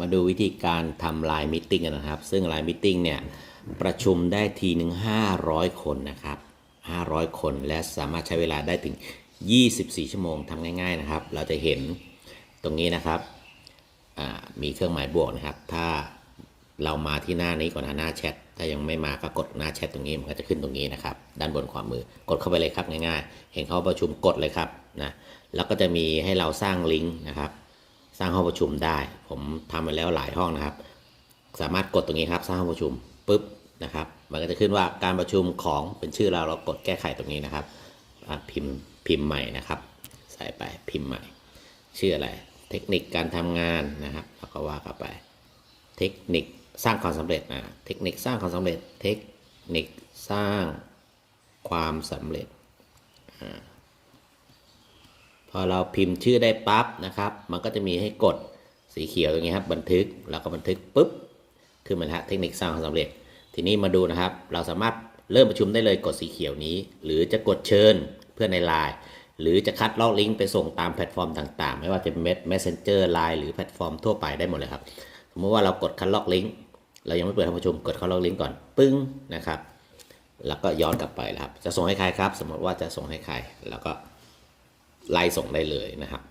มาดูวิธีการทำไลน์มิ팅กันนะครับ ซึ่งไลน์มิ팅เนี่ยประชุมได้ทีหนึ่ง500 คนนะครับ 500 คนและสามารถใช้เวลาได้ถึง 24 ชั่วโมงทำง่าย ๆนะครับ เราจะเห็นตรงนี้นะครับมีเครื่องหมายบวกนะครับ ถ้าเรามาที่หน้านี้ก่อนนะหน้าแชทถ้ายังไม่มาก็กดหน้าแชทตรงนี้มันก็จะขึ้นตรงนี้นะครับ ด้านบนขวามือกดเข้าไปเลยครับง่าย ๆ เห็นเขาประชุมกดเลยครับนะแล้วก็จะมีให้เราสร้างลิงก์นะครับ สร้างห้องประชุมได้ ผมทำไปแล้วหลายห้องนะครับ สามารถกดตรงนี้ครับ สร้างห้องประชุมปุ๊บนะครับ มันก็จะขึ้นว่าการประชุมของเป็นชื่อเราเรากดแก้ไขตรงนี้นะครับพิมพ์พิมพ์ใหม่นะครับ ใส่ไปพิมพ์ใหม่ ชื่ออะไร เทคนิคการทำงานนะครับแล้วก็ว่ากันไป เทคนิคสร้างความสำเร็จนะเทคนิคสร้างความสำเร็จ เทคนิคสร้างความสำเร็จ พอเราพิมพ์ชื่อได้ปั๊บนะครับ มันก็จะมีให้กดสีเขียวอย่างนี้ครับบันทึกแล้วก็บันทึกปุ๊บขึ้นมาแล้วเทคนิคสร้างความสำเร็จ ทีนี้มาดูนะครับ เราสามารถเริ่มประชุมได้เลยกดสีเขียวนี้ หรือจะกดเชิญเพื่อนในไลน์หรือจะคัดลอกลิงก์ไปส่งตามแพลตฟอร์มต่างๆ ไม่ว่าจะเป็น Messenger Line หรือแพลตฟอร์มทั่วไปได้หมดเลยครับ สมมติว่าเรากดคัดลอกลิงก์เรายังไม่เปิดห้องประชุมกดคัดลอกลิงก์ก่อนปึ้งนะครับ แล้วก็ย้อนกลับไปครับ จะส่งให้ใครครับ สมมติว่าจะส่งให้ใครแล้วก็ ไล่ส่งได้เลยนะครับ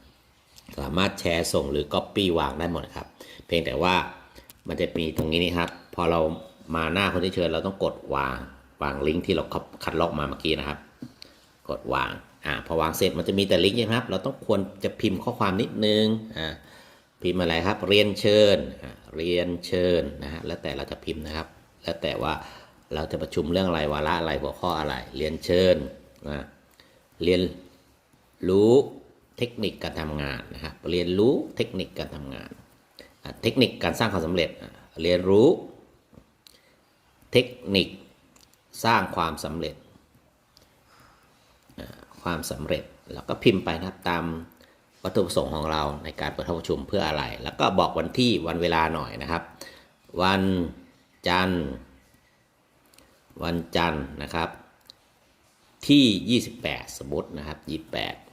สามารถแชร์ส่งหรือ Copy วางได้หมดครับ เพียงแต่ว่ามันจะมีตรงนี้นี่ครับ พอเรามาหน้าคนที่เชิญเราต้องกดวางวางลิงก์ที่เราคัดลอกมาเมื่อกี้นะครับ กดวางอ่าพอวางเสร็จมันจะมีแต่ลิงก์ใช่ไหมครับ เราต้องควรจะพิมพ์ข้อความนิดนึงอ่าพิมพ์อะไรครับ เรียนเชิญเรียนเชิญนะฮะแล้วแต่เราจะพิมพ์นะครับ แล้วแต่ว่าเราจะประชุมเรื่องอะไรวาระอะไรหัวข้ออะไร เรียนเชิญนะเรียน รู้เทคนิคการทำงานนะครับเรียนรู้เทคนิคการทำงาน เทคนิคการสร้างความสำเร็จ เรียนรู้ เทคนิคสร้างความสำเร็จ ความสำเร็จแล้วก็พิมพ์ไปนะครับตามวัตถุประสงค์ของเราในการเปิดห้องประชุมเพื่ออะไร แล้วก็บอกวันที่วันเวลาหน่อยนะครับ วันจันทร์ วันจันทร์นะครับที่ 28 สมมตินะครับ 28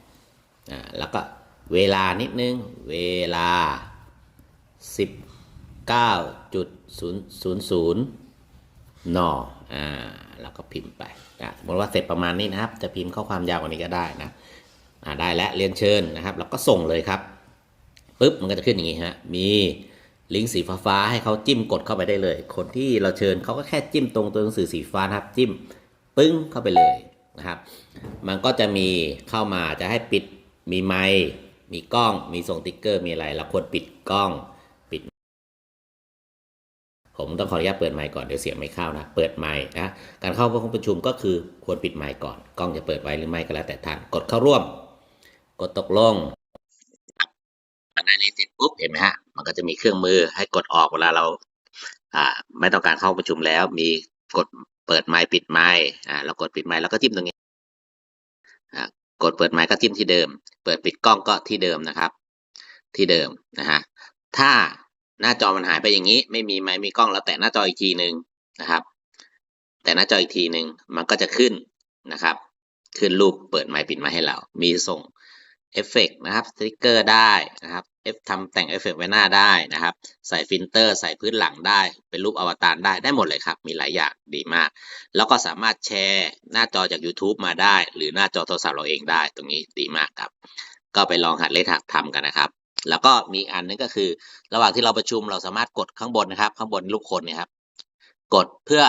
อ่าแล้วก็เวลานิดนึง เวลา 19.000นอ่าแล้วก็พิมพ์ไปนะสมมติว่าเสร็จประมาณนี้นะครับ จะพิมพ์ข้อความยาวกว่านี้ก็ได้นะอ่าได้แล้วเรียนเชิญนะครับ แล้วก็ส่งเลยครับปุ๊บมันก็จะขึ้นอย่างนี้ฮะมีลิงก์สีฟ้าๆให้เขาจิ้มกดเข้าไปได้เลย คนที่เราเชิญเขาก็แค่จิ้มตรงตัวหนังสือสีฟ้านะครับ จิ้มปึ้งเข้าไปเลยนะครับ มันก็จะมีเข้ามาจะให้ปิด มีไมค์มีกล้อง มีส่งติ๊กเกอร์ มีอะไร เราควรปิดกล้อง ปิด ผมต้องขออนุญาตเปิดไมค์ก่อน เดี๋ยวเสียงไม่เข้านะ เปิดไมค์นะ การเข้าห้องประชุมก็คือควรปิดไมค์ก่อน กล้องจะเปิดไว้หรือไม่ก็แล้วแต่ท่าน กดเข้าร่วม กดตกลงอันนี้เสร็จปุ๊บ เห็นไหมฮะ มันก็จะมีเครื่องมือให้กดออกเวลาเรา อ่า ไม่ต้องการเข้าประชุมแล้ว มีกดเปิดไมค์ปิดไมค์อ่า เรากดปิดไมค์แล้วก็จิ้มตรงนี้อ่า กดเปิดไมค์ก็จิ้มที่เดิม เปิดปิดกล้องก็ที่เดิมนะครับ ที่เดิมนะฮะถ้าหน้าจอมันหายไปอย่างนี้ ไม่มีไมค์มีกล้องแล้วแตะหน้าจออีกทีหนึ่งนะครับ แต่หน้าจออีกทีหนึ่งมันก็จะขึ้นนะครับ ขึ้นรูปเปิดไมค์ปิดไมค์ให้เรา มีส่งเอฟเฟกต์นะครับสติกเกอร์ได้นะครับ ทำแต่งเอฟเฟกต์ไว้หน้าได้นะครับ ใส่ฟิลเตอร์ ใส่พื้นหลังได้ เป็นรูปอวตารได้ได้หมดเลยครับ มีหลายอย่างดีมาก แล้วก็สามารถแชร์หน้าจอจาก YouTube มาได้ หรือหน้าจอโทรศัพท์เราเองได้ ตรงนี้ดีมากครับ ก็ไปลองหัดเล่นหัดทำกันนะครับ แล้วก็มีอันนึงก็คือ ระหว่างที่เราประชุมเราสามารถกดข้างบนนะครับ ข้างบนลูกคนเนี่ยครับ กดเพื่อ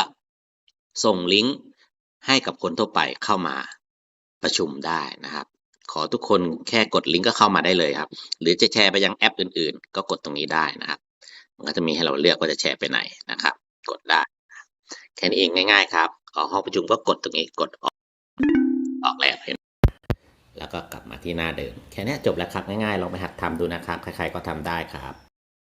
ส่งลิงก์ให้กับคนทั่วไปเข้ามาประชุมได้นะครับ ขอทุกคนแค่กดลิงก์ก็เข้ามาได้เลยครับ หรือจะแชร์ไปยังแอปอื่นๆ ก็กดตรงนี้ได้นะครับ มันก็จะมีให้เราเลือกว่าจะแชร์ไปไหนนะครับ กดได้แค่นี้เองง่าย ๆ ครับออกห้องประชุมก็กดตรงนี้กดออกออกแล้วเห็นแล้วก็กลับมาที่หน้าเดิม แค่นี้จบแล้วครับง่ายๆลองไปหัดทำดูนะครับ ใครๆก็ทำได้ครับ